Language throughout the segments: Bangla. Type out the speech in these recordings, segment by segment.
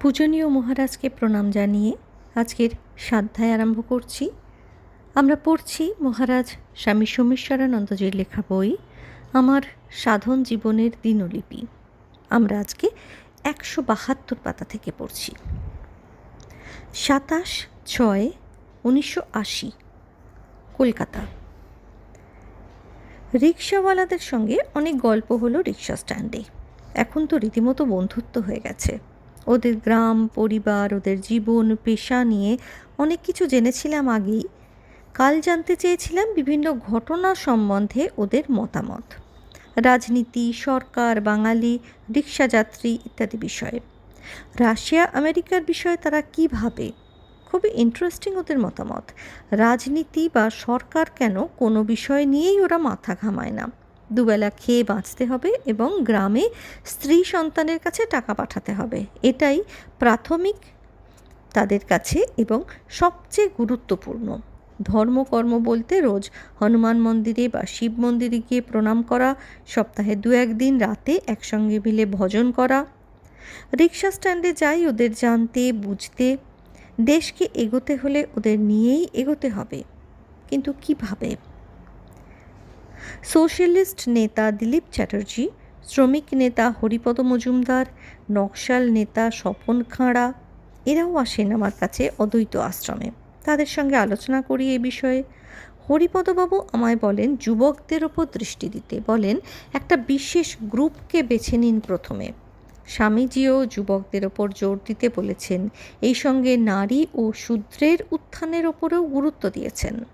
পূজনীয় মহারাজকে প্রণাম জানিয়ে আজকের সাধ্যায় আরম্ভ করছি। আমরা পড়ছি মহারাজ স্বামী সোমেশ্বরানন্দজির লেখা বই, আমার সাধন জীবনের দিনলিপি। আমরা আজকে একশো বাহাত্তর পাতা থেকে পড়ছি। সাতাশ ছয় উনিশশো আশি, কলকাতা। রিক্সাওয়ালাদের সঙ্গে অনেক গল্প হলো রিক্সা স্ট্যান্ডে। এখন তো রীতিমতো বন্ধুত্ব হয়ে গেছে। ওদের গ্রাম, পরিবার, ওদের জীবন, পেশা নিয়ে অনেক কিছু জেনেছিলাম আগেই। কাল জানতে চেয়েছিলাম বিভিন্ন ঘটনা সম্বন্ধে ওদের মতামত। রাজনীতি, সরকার, বাঙালি রিক্সাযাত্রী ইত্যাদি বিষয়ে। রাশিয়া, আমেরিকার বিষয়ে তারা কী ভাবে? খুবই ইন্টারেস্টিং ওদের মতামত। রাজনীতি বা সরকার কেন কোনো বিষয় নিয়েই ওরা মাথা ঘামায় না। দুবেলা খেয়ে বাঁচতে হবে এবং গ্রামে স্ত্রী সন্তানের কাছে টাকা পাঠাতে হবে। এটাই প্রাথমিক তাদের কাছে এবং সবচেয়ে গুরুত্বপূর্ণ। ধর্মকর্ম বলতে রোজ হনুমান মন্দিরে বা শিব মন্দিরে গিয়ে প্রণাম করা, সপ্তাহে দু একদিন রাতে একসঙ্গে মিলে ভজন করা, রিক্সা স্ট্যান্ডে যাই ওদের জানতে, বুঝতে, দেশকে এগোতে হলে ওদের নিয়েই এগোতে হবে। কিন্তু কীভাবে? সোশ্যালিস্ট নেতা দিলীপ চ্যাটার্জি, শ্রমিক নেতা হরিপদ মজুমদার, নকশাল নেতা স্বপন খাঁড়া, এরাও আসেন আমার কাছে অদ্বৈত আশ্রমে। তাদের সঙ্গে আলোচনা করি এ বিষয়ে। হরিপদবাবু আমায় বলেন, যুবকদের ওপর দৃষ্টি দিতে। বলেন, একটা বিশেষ গ্রুপকে বেছে নিন প্রথমে। স্বামীজিও যুবকদের ওপর জোর দিতে বলেছেন। এই সঙ্গে নারী ও শূদ্রের উত্থানের ওপরেও গুরুত্ব দিয়েছেন।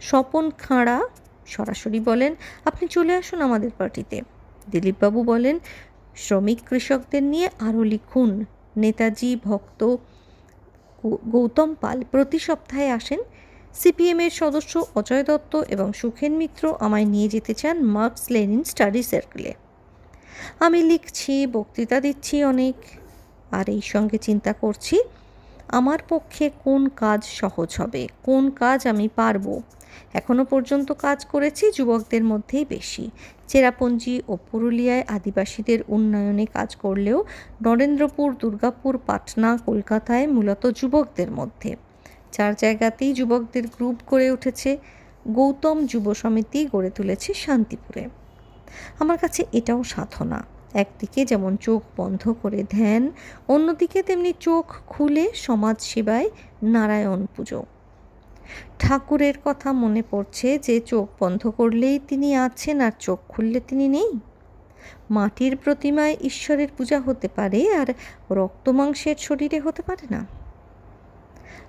স্বপন খাঁড়া সরাসরি বলেন, আপনি চলে আসুন আমাদের পার্টিতে। দিলীপবাবু বলেন, শ্রমিক কৃষকদের নিয়ে আরও লিখুন। নেতাজি, ভক্ত গৌতম পাল প্রতি সপ্তাহে আসেন। সিপিএমের সদস্য অজয় দত্ত এবং সুখেন মিত্র আমায় নিয়ে যেতে চান মার্কস লেনিন স্টাডি সার্কেলে। আমি লিখছি, বক্তৃতা দিচ্ছি অনেক, আর এই সঙ্গে চিন্তা করছি, আমার পক্ষে কোন কাজ সহজ হবে, কোন কাজ আমি পারব? এখনও পর্যন্ত কাজ করেছি যুবকদের মধ্যেই বেশি। চেরাপঞ্জি ও পুরুলিয়ায় আদিবাসীদের উন্নয়নে কাজ করলেও নরেন্দ্রপুর, দুর্গাপুর, পাটনা, কলকাতায় মূলত যুবকদের মধ্যে। চার জায়গাতেই যুবকদের গ্রুপ গড়ে উঠেছে। গৌতম যুব সমিতি গড়ে তুলেছে শান্তিপুরে। আমার কাছে এটাও সাধনা। একদিকে যেমন চোখ বন্ধ করে ধ্যান, অন্যদিকে তেমনি চোখ খুলে সমাজ সেবায় নারায়ণ পুজো। ঠাকুরের কথা মনে পড়ছে যে চোখ বন্ধ করলেই তিনি আছেন আর চোখ খুললে তিনি নেই। মাটির প্রতিমায় ঈশ্বরের পূজা হতে পারে আর রক্তমাংসের শরীরে হতে পারে না।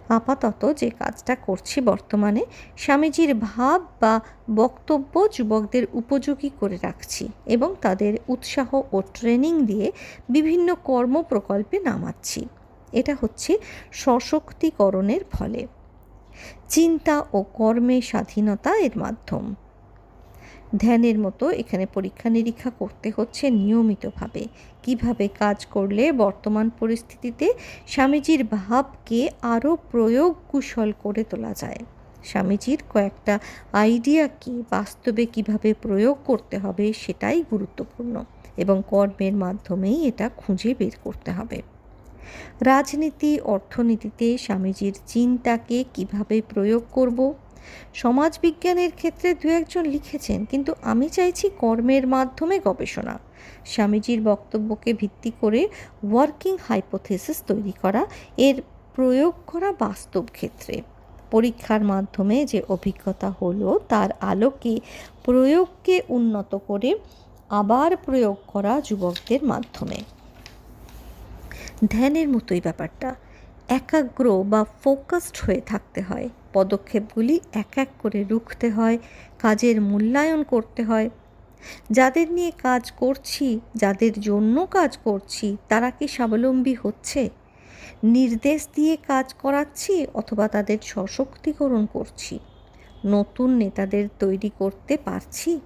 আপাতত যে কাজটা করছি বর্তমানে, স্বামীজির ভাব বা বক্তব্য যুবকদের উপযোগী করে রাখছি এবং তাদের উৎসাহ ও ট্রেনিং দিয়ে বিভিন্ন কর্ম প্রকল্পে নামাচ্ছি। এটা হচ্ছে সশক্তিকরণের ফলে। চিন্তা ও কর্মে স্বাধীনতা এর মাধ্যম। ধ্যানের মতো এখানে পরীক্ষা নিরীক্ষা করতে হচ্ছে নিয়মিতভাবে। কীভাবে কাজ করলে বর্তমান পরিস্থিতিতে স্বামীজির ভাবকে আরও প্রয়োগ কুশল করে তোলা যায়? স্বামীজির কয়েকটা আইডিয়াকে বাস্তবে কীভাবে প্রয়োগ করতে হবে সেটাই গুরুত্বপূর্ণ এবং কর্মের মাধ্যমেই এটা খুঁজে বের করতে হবে। রাজনীতি, অর্থনীতিতে স্বামীজির চিন্তাকে কীভাবে প্রয়োগ করব? সমাজবিজ্ঞানের ক্ষেত্রে দু একজন লিখেছেন, কিন্তু আমি চাইছি কর্মের মাধ্যমে গবেষণা। স্বামীজির বক্তব্যকে ভিত্তি করে ওয়ার্কিং হাইপোথেসিস তৈরি করা, এর প্রয়োগ করা বাস্তব ক্ষেত্রে। পরীক্ষার মাধ্যমে যে অভিজ্ঞতা হলো, তার আলোকে প্রয়োগকে উন্নত করে আবার প্রয়োগ করা যুবকদের মাধ্যমে। ধ্যানের মতোই ব্যাপারটা। একাগ্র বা ফোকাসড হয়ে থাকতে হয়। পদক্ষেপগুলি এক এক করে রুখতে হয়, কাজের মূল্যায়ন করতে হয়। যাদের নিয়ে কাজ করছি, যাদের জন্য কাজ করছি, তারা কি স্বাবলম্বী হচ্ছে? নির্দেশ দিয়ে কাজ করাচ্ছি অথবা তাদের সশক্তিকরণ করছি? নতুন নেতাদের তৈরি করতে পারছি?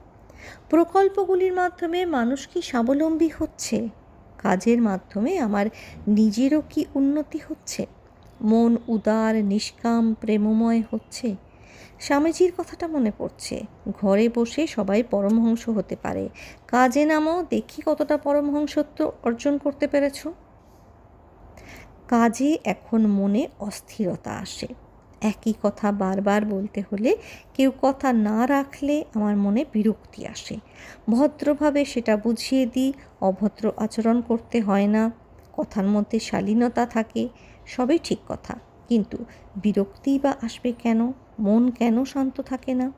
প্রকল্পগুলির মাধ্যমে মানুষ কি স্বাবলম্বী হচ্ছে? কাজের মাধ্যমে আমার নিজেরও কি উন্নতি হচ্ছে? মন উদার, নিষ্কাম, প্রেমময় হচ্ছে? স্বামীজির কথাটা মনে পড়ছে। ঘরে বসে সবাই পরমহংস হতে পারে। কাজে নামও দেখি কতটা পরমহংসত্ব অর্জন করতে পেরেছ। কাজে এখন মনে অস্থিরতা আসে। একই কথা বারবার বলতে হলে কেউ কথা না রাখলে আমার মনে বিরক্তি আসে। ভদ্রভাবে সেটা বুঝিয়ে দিই, অভদ্র আচরণ করতে হয় না, কথার মধ্যে শালীনতা থাকে, সবই ঠিক কথা। কিন্তু বিরক্তিই বা আসবে কেন? মন কেন শান্ত থাকে না?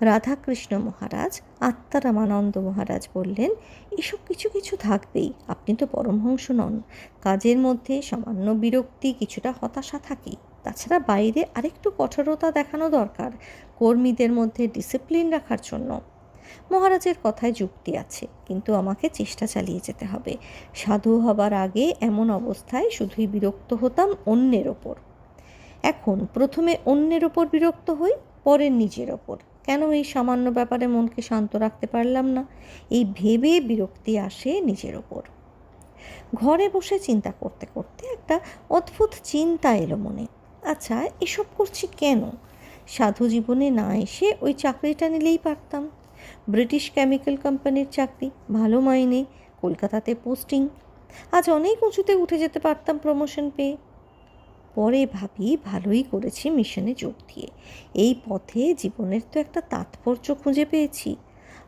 রাধাকৃষ্ণ মহারাজ, আত্মারামানন্দ মহারাজ বললেন, এসব কিছু কিছু থাকবেই, আপনি তো পরমহংস নন। কাজের মধ্যে সামান্য বিরক্তি কিছুটা হতাশা থাকেই। তাছাড়া বাইরে আরেকটু কঠোরতা দেখানো দরকার কর্মীদের মধ্যে ডিসিপ্লিন রাখার জন্য। মহারাজের কথায় যুক্তি আছে, কিন্তু আমাকে চেষ্টা চালিয়ে যেতে হবে। সাধু হবার আগে এমন অবস্থায় শুধুই বিরক্ত হতাম অন্যের ওপর। এখন প্রথমে অন্যের ওপর বিরক্ত হই, পরে নিজের ওপর। কেন এই সামান্য ব্যাপারে মনকে শান্ত রাখতে পারলাম না? এই ভেবে বিরক্তি আসে নিজের ওপর। ঘরে বসে চিন্তা করতে করতে একটা অদ্ভুত চিন্তা এলো মনে। আচ্ছা এসব করছি কেন? সাধু জীবনে না এসে ওই চাকরিটা নিলেই পারতাম। ব্রিটিশ কেমিক্যাল কোম্পানির চাকরি, ভালো মাইনে, কলকাতাতে পোস্টিং। আজ অনেক উঁচুতে উঠে যেতে পারতাম প্রমোশন পেয়ে। পরে ভাবি ভালোই করেছি মিশনে যোগ দিয়ে। এই পথে জীবনের তো একটা তাৎপর্য খুঁজে পেয়েছি।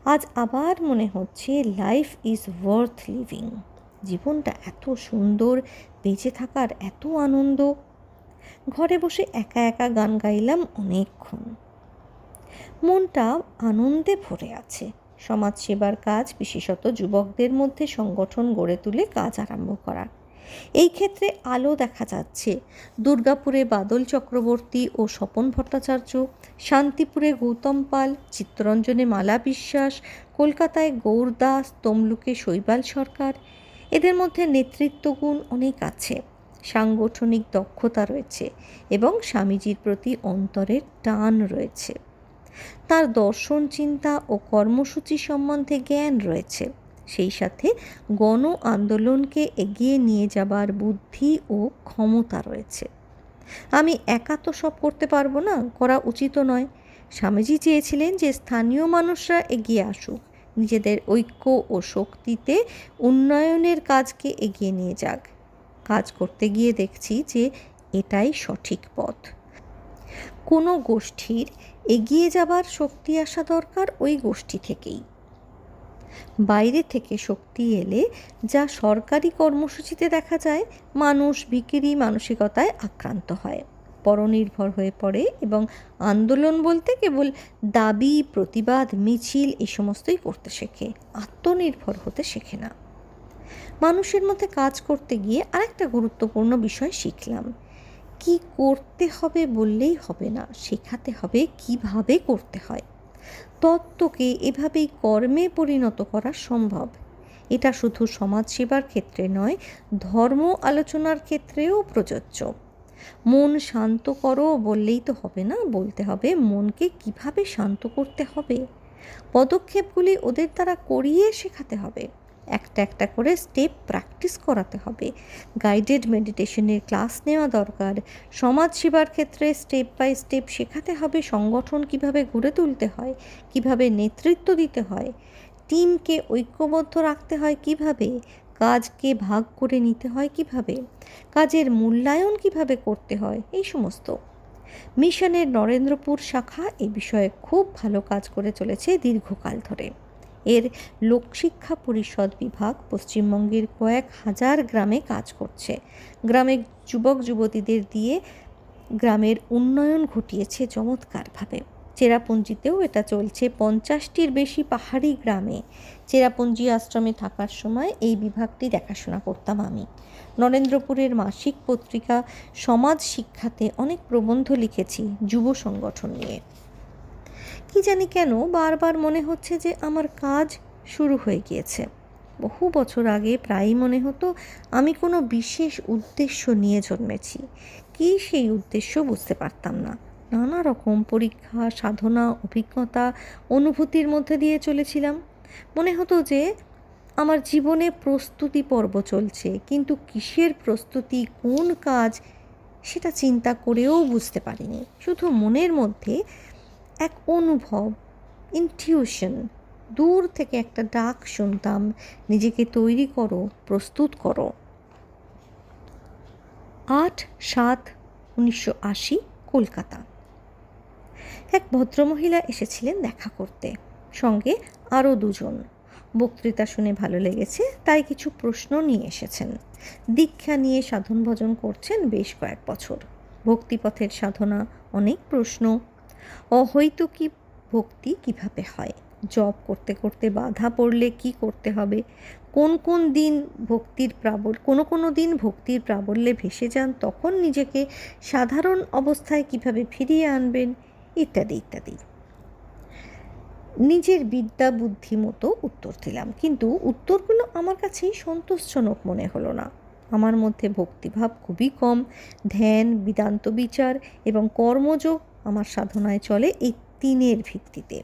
আজ আবার মনে হচ্ছে লাইফ ইজ ওয়ার্থ লিভিং জীবনটা এত সুন্দর, বেঁচে থাকার এত আনন্দ। ঘরে বসে একা একা গান গাইলাম অনেকক্ষণ। মনটা আনন্দে ভরে আছে। সমাজসেবার কাজ, বিশেষত যুবকদের মধ্যে সংগঠন গড়ে তুলে কাজ আরম্ভ করা। এই ক্ষেত্রে আলো দেখা যাচ্ছে। দুর্গাপুরে বাদল চক্রবর্তী ও স্বপন ভট্টাচার্য, শান্তিপুরে গৌতম পাল, চিত্তরঞ্জনে মালা বিশ্বাস, কলকাতায় গৌর দাস তমলুকে শৈবাল সরকার। এদের মধ্যে নেতৃত্বগুণ অনেক আছে। সাংগঠনিক দক্ষতা রয়েছে এবং স্বামীজির প্রতি অন্তরের টান রয়েছে। তার দর্শন, চিন্তা ও কর্মসূচি সম্বন্ধে জ্ঞান রয়েছে। সেই সাথে গণ আন্দোলনকে এগিয়ে নিয়ে যাবার বুদ্ধি ও ক্ষমতা রয়েছে। আমি একা তো সব করতে পারব না, করা উচিত নয়। স্বামীজি চেয়েছিলেন যে স্থানীয় মানুষরা এগিয়ে আসুক, নিজেদের ঐক্য ও শক্তিতে উন্নয়নের কাজকে এগিয়ে নিয়ে যাক। কাজ করতে গিয়ে দেখছি যে এটাই সঠিক পথ। কোনো গোষ্ঠীর এগিয়ে যাবার শক্তি আসা দরকার ওই গোষ্ঠী থেকেই। বাইরে থেকে শক্তি এলে যা সরকারি কর্মসূচিতে দেখা যায়, মানুষ বিক্রি মানসিকতায় আক্রান্ত হয়। পরনির্ভর হয়ে পড়ে এবং আন্দোলন বলতে কেবল দাবি, প্রতিবাদ, মিছিল এই সমস্তই করতে শেখে। আত্মনির্ভর হতে শেখে না। মানুষের মধ্যে কাজ করতে গিয়ে আরেকটা গুরুত্বপূর্ণ বিষয় শিখলাম। কি করতে হবে বললেই হবে না, শেখাতে হবে কীভাবে করতে হয়। তত্ত্বকে এভাবেই কর্মে পরিণত করা সম্ভব। এটা শুধু সমাজসেবার ক্ষেত্রে নয়, ধর্ম আলোচনার ক্ষেত্রেও প্রযোজ্য। মন শান্ত করো বললেই তো হবে না, বলতে হবে মনকে কীভাবে শান্ত করতে হবে। পদক্ষেপগুলি ওদের দ্বারা করিয়ে শেখাতে হবে। একটা একটা করে স্টেপ প্র্যাকটিস করাতে হবে। গাইডেড মেডিটেশনের ক্লাস নেওয়া দরকার। সমাজ সেবার ক্ষেত্রে স্টেপ বাই স্টেপ শেখাতে হবে সংগঠন কীভাবে গড়ে তুলতে হয়, কীভাবে নেতৃত্ব দিতে হয় টিমকে ঐক্যবদ্ধ রাখতে হয় কীভাবে, কাজকে ভাগ করে নিতে হয় কীভাবে, কাজের মূল্যায়ন কীভাবে করতে হয়, এই সমস্ত। মিশনের নরেন্দ্রপুর শাখা এ বিষয়ে খুব ভালো কাজ করে চলেছে দীর্ঘকাল ধরে। এর লোকশিক্ষা পরিষদ বিভাগ পশ্চিমবঙ্গের কয়েক হাজার গ্রামে কাজ করছে। গ্রামের যুবক যুবতীদের দিয়ে গ্রামের উন্নয়ন ঘটিয়েছে চমৎকারভাবে। চেরাপুঞ্জিতেও এটা চলছে। পঞ্চাশটির বেশি পাহাড়ি গ্রামে চেরাপুঞ্জি আশ্রমে থাকার সময় এই বিভাগটি দেখাশোনা করতাম আমি। নরেন্দ্রপুরের মাসিক পত্রিকা সমাজ শিক্ষাতে অনেক প্রবন্ধ লিখেছি যুব সংগঠন নিয়ে। কি জানি কেন বারবার মনে হচ্ছে যে আমার কাজ শুরু হয়ে গিয়েছে। বহু বছর আগে প্রায়ই মনে হতো আমি কোনো বিশেষ উদ্দেশ্য নিয়ে জন্মেছি। কি সেই উদ্দেশ্য বুঝতে পারতাম না। নানা রকম পরীক্ষা, সাধনা, অভিজ্ঞতা, অনুভূতির মধ্যে দিয়ে চলেছিলাম। মনে হতো যে আমার জীবনে প্রস্তুতি পর্ব চলছে, কিন্তু কিসের প্রস্তুতি, কোন কাজ, সেটা চিন্তা করেও বুঝতে পারিনি। শুধু মনের মধ্যে এক অনুভব ইনটিউশন দূর থেকে একটা ডাক শুনতাম, নিজেকে তৈরি করো, প্রস্তুত করো। আট সাত উনিশশো আশি, কলকাতা। এক ভদ্রমহিলা এসেছিলেন দেখা করতে। সঙ্গে আরও দুজন। বক্তৃতা শুনে ভালো লেগেছে, তাই কিছু প্রশ্ন নিয়ে এসেছেন। দীক্ষা নিয়ে সাধন ভজন করছেন বেশ কয়েক বছর। ভক্তিপথের সাধনা অনেক প্রশ্ন। অহৈতুকী ভক্তি কীভাবে হয়? জব করতে করতে বাধা পড়লে কি করতে হবে? কোন কোন দিন ভক্তির প্রাবল্য কোনো কোনো দিন ভক্তির প্রাবল্যে ভেসে যান, তখন নিজেকে সাধারণ অবস্থায় কীভাবে ফিরিয়ে আনবেন, ইত্যাদি ইত্যাদি। নিজের বিদ্যা বুদ্ধি মতো উত্তর দিলাম, কিন্তু উত্তরগুলো আমার কাছেই সন্তোষজনক মনে হলো না। আমার মধ্যে ভক্তিভাব খুবই কম। ধ্যান, বিদান্ত বিচার এবং কর্মযোগ আমার সাধনায় চলে এই তিনের ভিত্তিতে।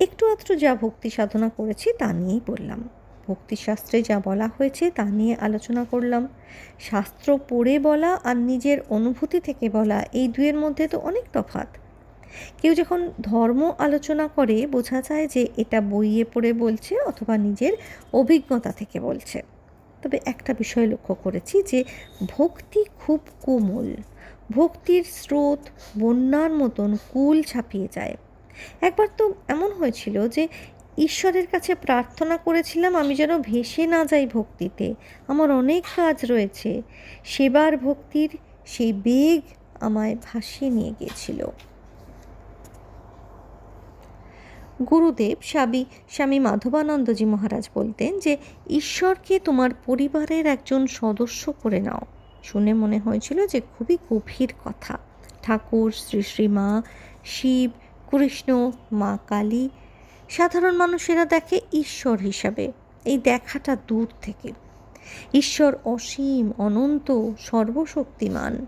একটু আধটু যা ভক্তি সাধনা করেছি তা নিয়েই বললাম ভক্তিশাস্ত্রে যা বলা হয়েছে তা নিয়ে আলোচনা করলাম। শাস্ত্র পড়ে বলা আর নিজের অনুভূতি থেকে বলা এই দুয়ের মধ্যে তো অনেক তফাৎ। কেউ যখন ধর্ম আলোচনা করে, বোঝা যায় যে এটা বইয়ে পড়ে বলছে অথবা নিজের অভিজ্ঞতা থেকে বলছে। তবে একটা বিষয় লক্ষ্য করেছি যে ভক্তি খুব কোমল। ভক্তির স্রোত বন্যার মতন কুল ছাপিয়ে যায়। একবার তো এমন হয়েছিল যে ঈশ্বরের কাছে প্রার্থনা করেছিলাম, আমি যেন ভেসে না যাই ভক্তিতে। আমার অনেক কাজ রয়েছে। সেবার ভক্তির সেই বেগ আমায় ভাসিয়ে নিয়ে গিয়েছিল। গুরুদেব স্বামী স্বামী মাধবানন্দজি মহারাজ বলতেন যে, ঈশ্বরকে তোমার পরিবারের একজন সদস্য করে নাও। শুনে মনে হয়েছিল যে খুবই গভীর কথা। ঠাকুর, শ্রী শ্রীমা শিব, কৃষ্ণ, মা কালী, সাধারণ মানুষেরা দেখে ঈশ্বর হিসাবে, এই দেখাটা দূর থেকে। ঈশ্বর অসীম, অনন্ত, সর্বশক্তিমান।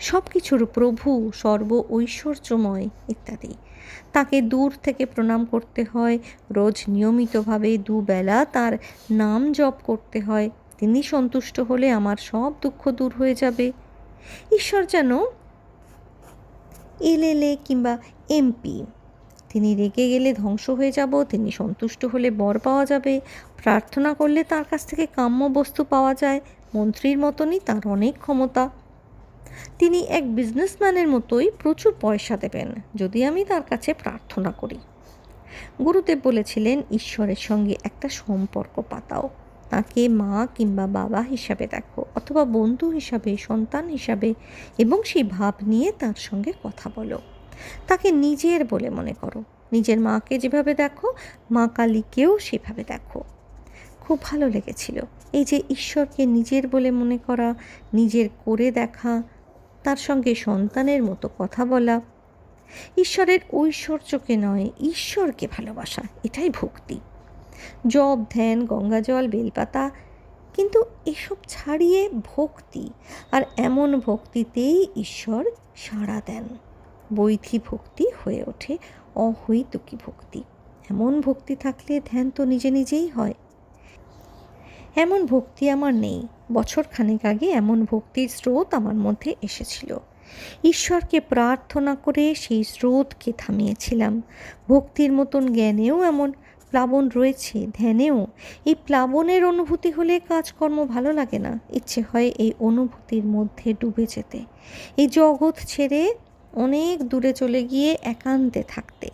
সব কিছুর প্রভু, সর্ব ঐশ্বর্যময় ইত্যাদি। তাকে দূর থেকে প্রণাম করতে হয়, রোজ নিয়মিতভাবে দুবেলা তার নাম জপ করতে হয় তিনি সন্তুষ্ট হলে আমার সব দুঃখ দূর হয়ে যাবে। ঈশ্বর যেন এলএলএ কিংবা এমপি তিনি রেগে গেলে ধ্বংস হয়ে যাব, তিনি সন্তুষ্ট হলে বর পাওয়া যাবে। প্রার্থনা করলে তার কাছ থেকে কাম্য বস্তু পাওয়া যায়, মন্ত্রীর মতনই তার অনেক ক্ষমতা। তিনি এক বিজনেসম্যানের মতোই প্রচুর পয়সা দেবেন, যদি আমি তার কাছে প্রার্থনা করি। গুরুদেব বলেছিলেন, ঈশ্বরের সঙ্গে একটা সম্পর্ক পাতাও। তাকে মা কিংবা বাবা হিসাবে দেখো অথবা বন্ধু হিসাবে, সন্তান হিসাবে এবং সেই ভাব নিয়ে তার সঙ্গে কথা বলো। তাকে নিজের বলে মনে করো। নিজের মাকে যেভাবে দেখো, মা কালীকেও সেভাবে দেখো। খুব ভালো লেগেছিল। এই যে ঈশ্বরকে নিজের বলে মনে করা, নিজের করে দেখা, তার সঙ্গে সন্তানের মতো কথা বলা, ঈশ্বরের ঐশ্বর্যকে নয়, ঈশ্বরকে ভালোবাসা, এটাই ভক্তি। জব, ধ্যান গঙ্গাজল বেলপাতা। কিন্তু এসব ছাড়িয়ে ভক্তি, আর এমন ভক্তিতেই ঈশ্বর সাড়া দেন। বৈধি ভক্তি হয়ে ওঠে অহৈতুকী ভক্তি। এমন ভক্তি থাকলে ধ্যান তো নিজে নিজেই হয়। এমন ভক্তি আমার নেই। বছর খানেক আগে এমন ভক্তির স্রোত আমার মধ্যে এসেছিল। ঈশ্বরকে প্রার্থনা করে সেই স্রোতকে থামিয়েছিলাম। ভক্তির মতন জ্ঞানেও এমন প্লাবন রয়েছে, ধ্যানেও। এই প্লাবনের অনুভূতি হলে কাজকর্ম ভালো লাগে না। ইচ্ছে হয় এই অনুভূতির মধ্যে ডুবে যেতে। এই জগৎ ছেড়ে অনেক দূরে চলে গিয়ে একান্তে থাকতে।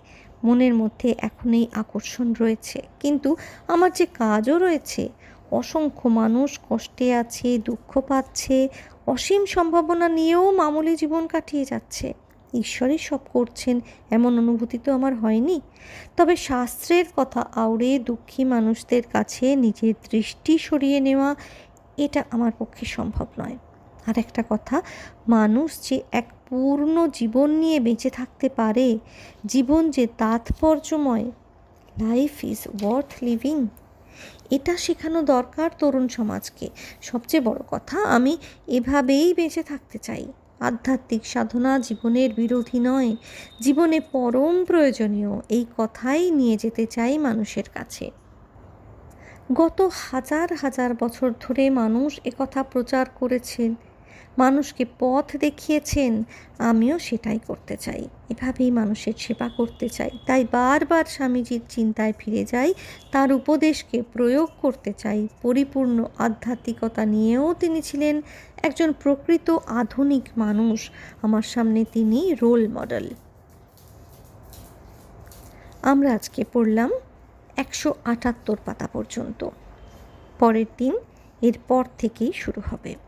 মনের মধ্যে এখন এই আকর্ষণ রয়েছে। কিন্তু আমার যে কাজও রয়েছে, অসংখ্য মানুষ কষ্টে আছে, দুঃখ পাচ্ছে, অসীম সম্ভাবনা নিয়েও মামুলি জীবন কাটিয়ে যাচ্ছে। ঈশ্বরই সব করছেন, এমন অনুভূতি তো আমার হয়নি। তবে শাস্ত্রের কথা, আউড়ে দুঃখী মানুষদের কাছে নিজের দৃষ্টি সরিয়ে নেওয়া, এটা আমার পক্ষে সম্ভব নয়। আর একটা কথা, মানুষ যে এক পূর্ণ জীবন নিয়ে বেঁচে থাকতে পারে, জীবন যে তাৎপর্যময় লাইফ ইজ ওয়ার্থ লিভিং এটা শেখানো দরকার তরুণ সমাজকে। সবচেয়ে বড় কথা, আমি এভাবেই বেঁচে থাকতে চাই। আধ্যাত্মিক সাধনা জীবনের বিরোধী নয়, জীবনে পরম প্রয়োজনীয়। এই কথাই নিয়ে যেতে চাই মানুষের কাছে। গত হাজার হাজার বছর ধরে মানুষ একথা প্রচার করেছেন। মানুষকে পথ দেখিয়েছেন, আমিও সেটাই করতে চাই। এভাবেই মানুষের সেবা করতে চাই। তাই বারবার স্বামীজির চিন্তায় ফিরে যাই, তার উপদেশকে প্রয়োগ করতে চাই। পরিপূর্ণ আধ্যাত্মিকতা নিয়েও তিনি ছিলেন একজন প্রকৃত আধুনিক মানুষ। আমার সামনে তিনি রোল মডেল। আমরা আজকে পড়লাম একশো আটাত্তর পাতা পর্যন্ত। পরের দিন এরপর থেকেই শুরু হবে।